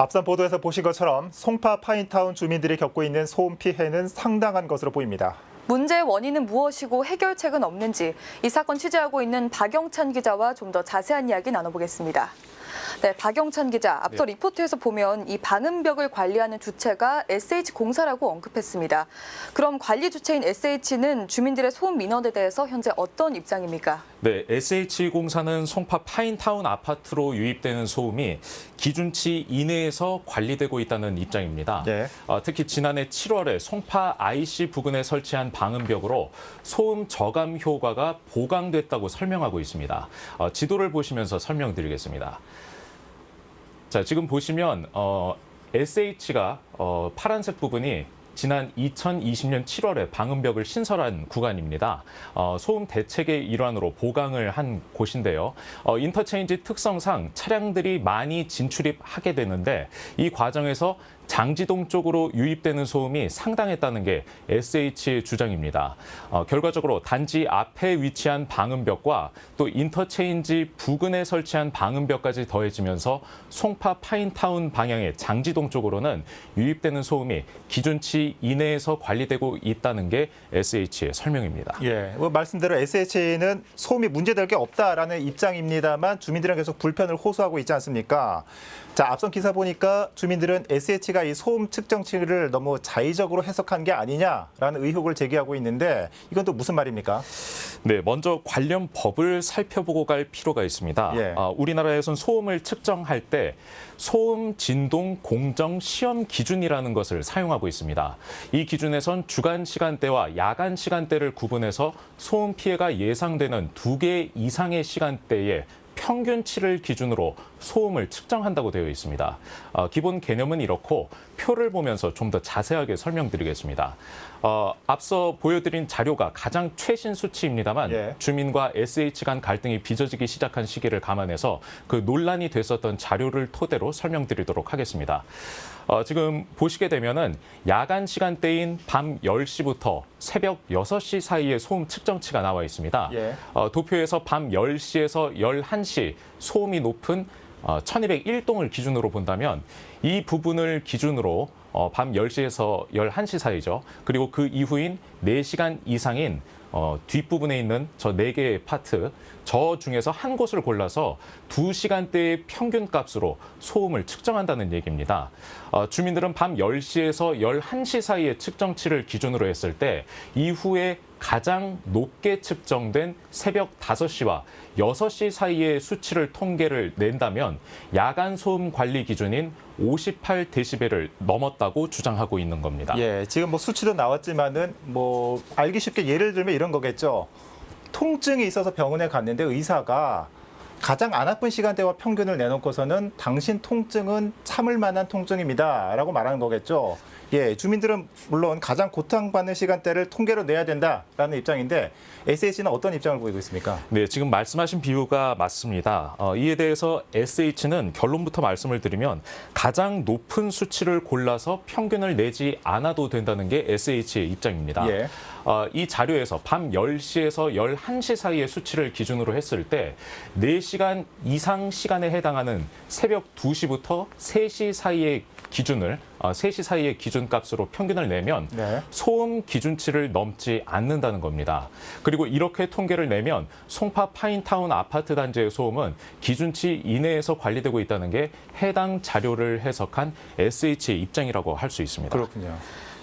앞선 보도에서 보신 것처럼 송파 파인타운 주민들이 겪고 있는 소음 피해는 상당한 것으로 보입니다. 문제의 원인은 무엇이고 해결책은 없는지 이 사건 취재하고 있는 박영찬 기자와 좀 더 자세한 이야기 나눠보겠습니다. 네, 박영찬 기자, 앞서 리포트에서 보면 이 방음벽을 관리하는 주체가 SH공사라고 언급했습니다. 그럼 관리 주체인 SH는 주민들의 소음 민원에 대해서 현재 어떤 입장입니까? 네, SH공사는 송파 파인타운 아파트로 유입되는 소음이 기준치 이내에서 관리되고 있다는 입장입니다. 네. 어, 특히 지난해 7월에 송파 IC 부근에 설치한 방음벽으로 소음 저감 효과가 보강됐다고 설명하고 있습니다. 어, 지도를 보시면서 설명드리겠습니다. 자, 지금 보시면 어, SH가 어, 파란색 부분이 지난 2020년 7월에 방음벽을 신설한 구간입니다. 어, 소음 대책의 일환으로 보강을 한 곳인데요. 어, 인터체인지 특성상 차량들이 많이 진출입하게 되는데 이 과정에서 장지동 쪽으로 유입되는 소음이 상당했다는 게 SH의 주장입니다. 어, 결과적으로 단지 앞에 위치한 방음벽과 또 인터체인지 부근에 설치한 방음벽까지 더해지면서 송파 파인타운 방향의 장지동 쪽으로는 유입되는 소음이 기준치 이내에서 관리되고 있다는 게 SH의 설명입니다. 예, 뭐 말씀대로 SH는 소음이 문제될 게 없다라는 입장입니다만 주민들은 계속 불편을 호소하고 있지 않습니까? 자, 앞선 기사 보니까 주민들은 SH가 이 소음 측정치를 너무 자의적으로 해석한 게 아니냐라는 의혹을 제기하고 있는데 이건 또 무슨 말입니까? 네, 먼저 관련 법을 살펴보고 갈 필요가 있습니다. 예. 아, 우리나라에선 소음을 측정할 때 소음 진동 공정 시험 기준이라는 것을 사용하고 있습니다. 이 기준에선 주간 시간대와 야간 시간대를 구분해서 소음 피해가 예상되는 두 개 이상의 시간대에 평균치를 기준으로 소음을 측정한다고 되어 있습니다. 어, 기본 개념은 이렇고 표를 보면서 좀 더 자세하게 설명드리겠습니다. 어, 앞서 보여드린 자료가 가장 최신 수치입니다만 예. 주민과 SH 간 갈등이 빚어지기 시작한 시기를 감안해서 그 논란이 됐었던 자료를 토대로 설명드리도록 하겠습니다. 어, 지금 보시게 되면은 야간 시간대인 밤 10시부터 새벽 6시 사이에 소음 측정치가 나와 있습니다. 예. 어, 도표에서 밤 10시에서 11시 소음이 높은 어, 1201동을 기준으로 본다면 이 부분을 기준으로 어, 밤 10시에서 11시 사이죠. 그리고 그 이후인 4시간 이상인 어, 뒷부분에 있는 저 네 개의 파트, 저 중에서 한 곳을 골라서 두 시간대의 평균 값으로 소음을 측정한다는 얘기입니다. 어, 주민들은 밤 10시에서 11시 사이의 측정치를 기준으로 했을 때 이후에 가장 높게 측정된 새벽 5시와 6시 사이의 수치를 통계를 낸다면 야간 소음 관리 기준인 58데시벨을 넘었다고 주장하고 있는 겁니다. 예, 지금 뭐 수치도 나왔지만은 뭐 알기 쉽게 예를 들면 이런 거겠죠. 통증이 있어서 병원에 갔는데 의사가 가장 안 아픈 시간대와 평균을 내놓고서는 당신 통증은 참을 만한 통증입니다 라고 말하는 거겠죠. 예, 주민들은 물론 가장 고통받는 시간대를 통계로 내야 된다라는 입장인데 SH는 어떤 입장을 보이고 있습니까? 네, 지금 말씀하신 비유가 맞습니다. 어, 이에 대해서 SH는 결론부터 말씀을 드리면 가장 높은 수치를 골라서 평균을 내지 않아도 된다는 게 SH의 입장입니다. 예. 어, 이 자료에서 밤 10시에서 11시 사이의 수치를 기준으로 했을 때 4시간 이상 시간에 해당하는 새벽 2시부터 3시 사이의 기준을 어, 3시 사이의 기준값으로 평균을 내면 네. 소음 기준치를 넘지 않는다는 겁니다. 그리고 이렇게 통계를 내면 송파 파인타운 아파트 단지의 소음은 기준치 이내에서 관리되고 있다는 게 해당 자료를 해석한 SH의 입장이라고 할 수 있습니다. 그렇군요.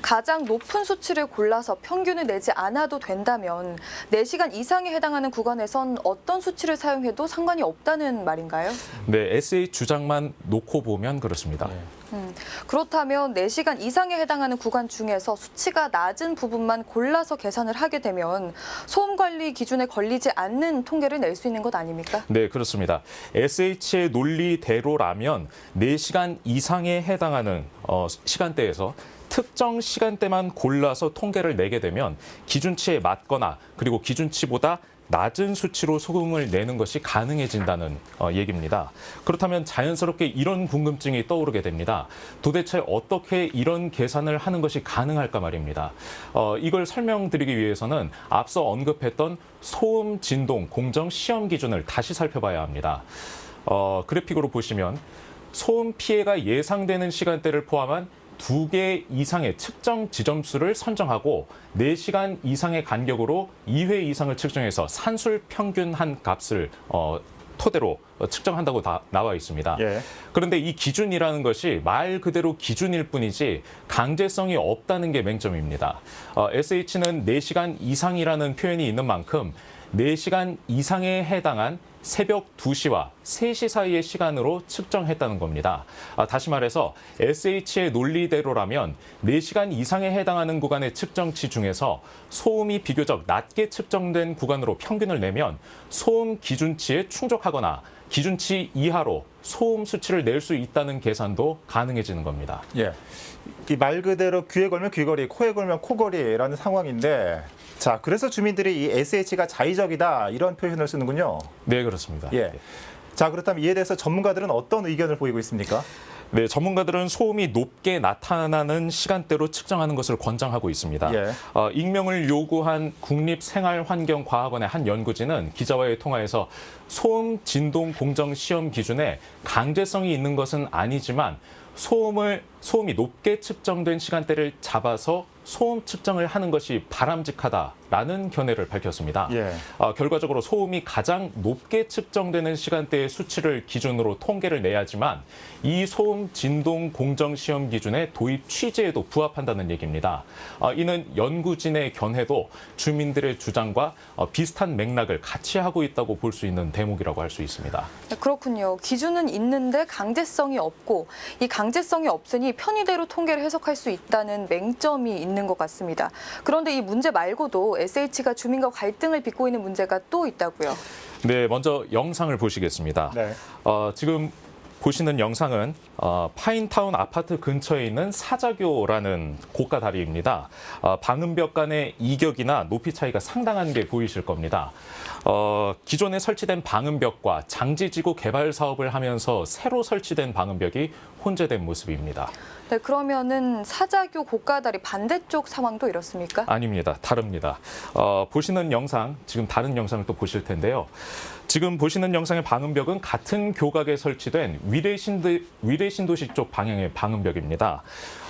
가장 높은 수치를 골라서 평균을 내지 않아도 된다면 4시간 이상에 해당하는 구간에선 어떤 수치를 사용해도 상관이 없다는 말인가요? 네, SH 주장만 놓고 보면 그렇습니다. 네. 음, 그렇다면 4시간 이상에 해당하는 구간 중에서 수치가 낮은 부분만 골라서 계산을 하게 되면 소음 관리 기준에 걸리지 않는 통계를 낼 수 있는 것 아닙니까? 네, 그렇습니다. SH의 논리대로라면 4시간 이상에 해당하는 어, 시간대에서 특정 시간대만 골라서 통계를 내게 되면 기준치에 맞거나 그리고 기준치보다 낮은 수치로 소금을 내는 것이 가능해진다는 어, 얘기입니다. 그렇다면 자연스럽게 이런 궁금증이 떠오르게 됩니다. 도대체 어떻게 이런 계산을 하는 것이 가능할까 말입니다. 어, 이걸 설명드리기 위해서는 앞서 언급했던 소음 진동 공정 시험 기준을 다시 살펴봐야 합니다. 어, 그래픽으로 보시면 소음 피해가 예상되는 시간대를 포함한 두 개 이상의 측정 지점수를 선정하고 4시간 이상의 간격으로 2회 이상을 측정해서 산술 평균한 값을 어, 토대로 어, 측정한다고 다 나와 있습니다. 예. 그런데 이 기준이라는 것이 말 그대로 기준일 뿐이지 강제성이 없다는 게 맹점입니다. 어, SH는 4시간 이상이라는 표현이 있는 만큼 4시간 이상에 해당한 새벽 2시와 3시 사이의 시간으로 측정했다는 겁니다. 아, 다시 말해서 SH의 논리대로라면 4시간 이상에 해당하는 구간의 측정치 중에서 소음이 비교적 낮게 측정된 구간으로 평균을 내면 소음 기준치에 충족하거나 기준치 이하로 소음 수치를 낼 수 있다는 계산도 가능해지는 겁니다. 예. 이 말 그대로 귀에 걸면 귀걸이, 코에 걸면 코걸이라는 상황인데 자, 그래서 주민들이 이 SH가 자의적이다 이런 표현을 쓰는군요. 네, 그렇습니다. 예. 자, 그렇다면 이에 대해서 전문가들은 어떤 의견을 보이고 있습니까? 네, 전문가들은 소음이 높게 나타나는 시간대로 측정하는 것을 권장하고 있습니다. 예. 어, 익명을 요구한 국립생활환경과학원의 한 연구진은 기자와의 통화에서 소음 진동 공정 시험 기준에 강제성이 있는 것은 아니지만 소음을 소음이 높게 측정된 시간대를 잡아서 소음 측정을 하는 것이 바람직하다라는 견해를 밝혔습니다. 예. 어, 결과적으로 소음이 가장 높게 측정되는 시간대의 수치를 기준으로 통계를 내야지만 이 소음 진동 공정 시험 기준의 도입 취지에도 부합한다는 얘기입니다. 어, 이는 연구진의 견해도 주민들의 주장과 어, 비슷한 맥락을 같이 하고 있다고 볼 수 있는 대목이라고 할 수 있습니다. 네, 그렇군요. 기준은 있는데 강제성이 없고 이 강제성이 없으니 편의대로 통계를 해석할 수 있다는 맹점이 있는 것 같습니다. 그런데 이 문제 말고도 SH가 주민과 갈등을 빚고 있는 문제가 또 있다고요. 네, 먼저 영상을 보시겠습니다. 네. 어, 지금 보시는 영상은 어, 파인타운 아파트 근처에 있는 사자교라는 고가 다리입니다. 어, 방음벽 간의 이격이나 높이 차이가 상당한 게 보이실 겁니다. 어, 기존에 설치된 방음벽과 장지지구 개발 사업을 하면서 새로 설치된 방음벽이 혼재된 모습입니다. 네, 그러면은 사자교 고가다리 반대쪽 상황도 이렇습니까? 아닙니다. 다릅니다. 어, 보시는 영상, 지금 다른 영상을 또 보실 텐데요. 지금 보시는 영상의 방음벽은 같은 교각에 설치된 위례신도, 위례신도시 쪽 방향의 방음벽입니다.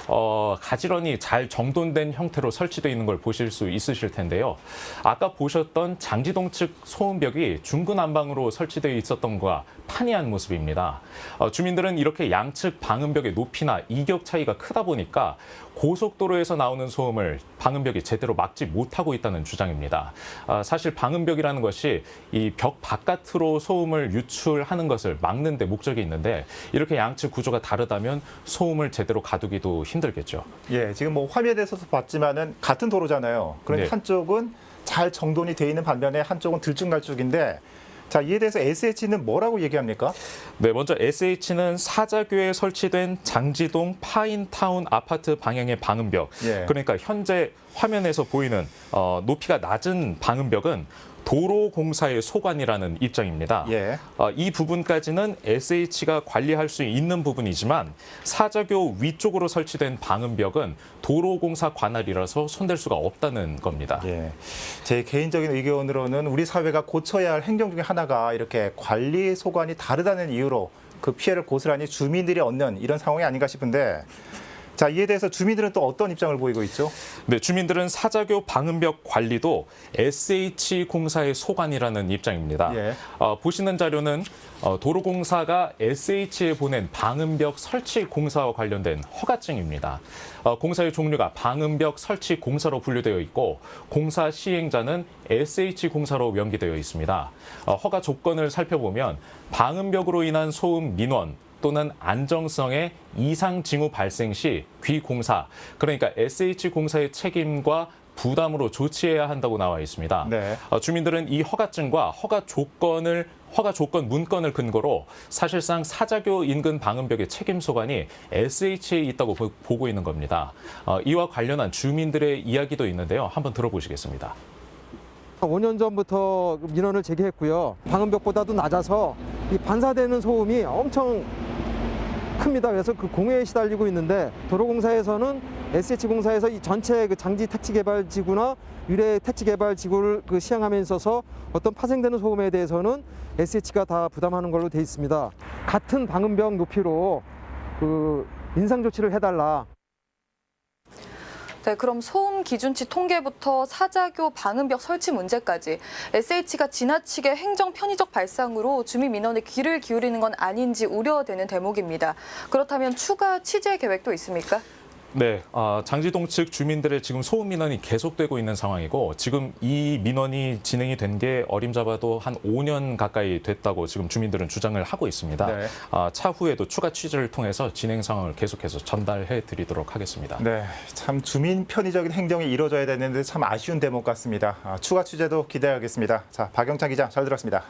어, 가지런히 잘 정돈된 형태로 설치되어 있는 걸 보실 수 있으실 텐데요. 아까 보셨던 장지동 측 소음벽이 중구난방으로 설치되어 있었던 것과 판이한 모습입니다. 어, 주민들은 이렇게 양측 방음벽의 높이나 이격 차이가 크다 보니까 고속도로에서 나오는 소음을 방음벽이 제대로 막지 못하고 있다는 주장입니다. 아, 사실 방음벽이라는 것이 이 벽 바깥으로 소음을 유출하는 것을 막는 데 목적이 있는데 이렇게 양측 구조가 다르다면 소음을 제대로 가두기도 힘 들겠죠. 예, 지금 뭐 화면에서도 봤지만은 같은 도로잖아요. 그런데 네. 한쪽은 잘 정돈이 돼 있는 반면에 한쪽은 들쭉날쭉인데 자, 이에 대해서 SH는 뭐라고 얘기합니까? 네, 먼저 SH는 사자교에 설치된 장지동 파인타운 아파트 방향의 방음벽. 예. 그러니까 현재 화면에서 보이는 어, 높이가 낮은 방음벽은 도로공사의 소관이라는 입장입니다. 예. 어, 이 부분까지는 SH가 관리할 수 있는 부분이지만 사자교 위쪽으로 설치된 방음벽은 도로공사 관할이라서 손댈 수가 없다는 겁니다. 예. 제 개인적인 의견으로는 우리 사회가 고쳐야 할 행정 중에 하나가 이렇게 관리 소관이 다르다는 이유로 그 피해를 고스란히 주민들이 얻는 이런 상황이 아닌가 싶은데 자, 이에 대해서 주민들은 또 어떤 입장을 보이고 있죠? 네, 주민들은 사자교 방음벽 관리도 SH공사의 소관이라는 입장입니다. 예. 어, 보시는 자료는 어, 도로공사가 SH에 보낸 방음벽 설치 공사와 관련된 허가증입니다. 어, 공사의 종류가 방음벽 설치 공사로 분류되어 있고 공사 시행자는 SH공사로 명기되어 있습니다. 어, 허가 조건을 살펴보면 방음벽으로 인한 소음 민원 또는 안정성의 이상 징후 발생 시 귀공사 그러니까 SH공사의 책임과 부담으로 조치해야 한다고 나와 있습니다. 네. 어, 주민들은 이 허가증과 허가 조건을 허가 조건 문건을 근거로 사실상 사자교 인근 방음벽의 책임 소관이 SH에 있다고 보- 보고 있는 겁니다. 어, 이와 관련한 주민들의 이야기도 있는데요. 한번 들어보시겠습니다. 5년 전부터 민원을 제기했고요. 방음벽보다도 낮아서 이 반사되는 소음이 엄청 큽니다. 그래서 그 공해에 시달리고 있는데 도로공사에서는 SH공사에서 이 전체 그 장지 택지 개발 지구나 유래 택지 개발 지구를 그 시행함에 있어서 어떤 파생되는 소음에 대해서는 SH가 다 부담하는 걸로 돼 있습니다. 같은 방음벽 높이로 그 인상 조치를 해달라. 네, 그럼 소음 기준치 통계부터 사자교 방음벽 설치 문제까지 SH가 지나치게 행정 편의적 발상으로 주민 민원에 귀를 기울이는 건 아닌지 우려되는 대목입니다. 그렇다면 추가 취재 계획도 있습니까? 네, 아, 장지동 측 주민들의 지금 소음 민원이 계속되고 있는 상황이고 지금 이 민원이 진행이 된 게 어림잡아도 한 5년 가까이 됐다고 지금 주민들은 주장을 하고 있습니다. 네. 아, 차후에도 추가 취재를 통해서 진행 상황을 계속해서 전달해 드리도록 하겠습니다. 네, 참 주민 편의적인 행정이 이루어져야 되는데 참 아쉬운 대목 같습니다. 아, 추가 취재도 기대하겠습니다. 자, 박영찬 기자 잘 들었습니다.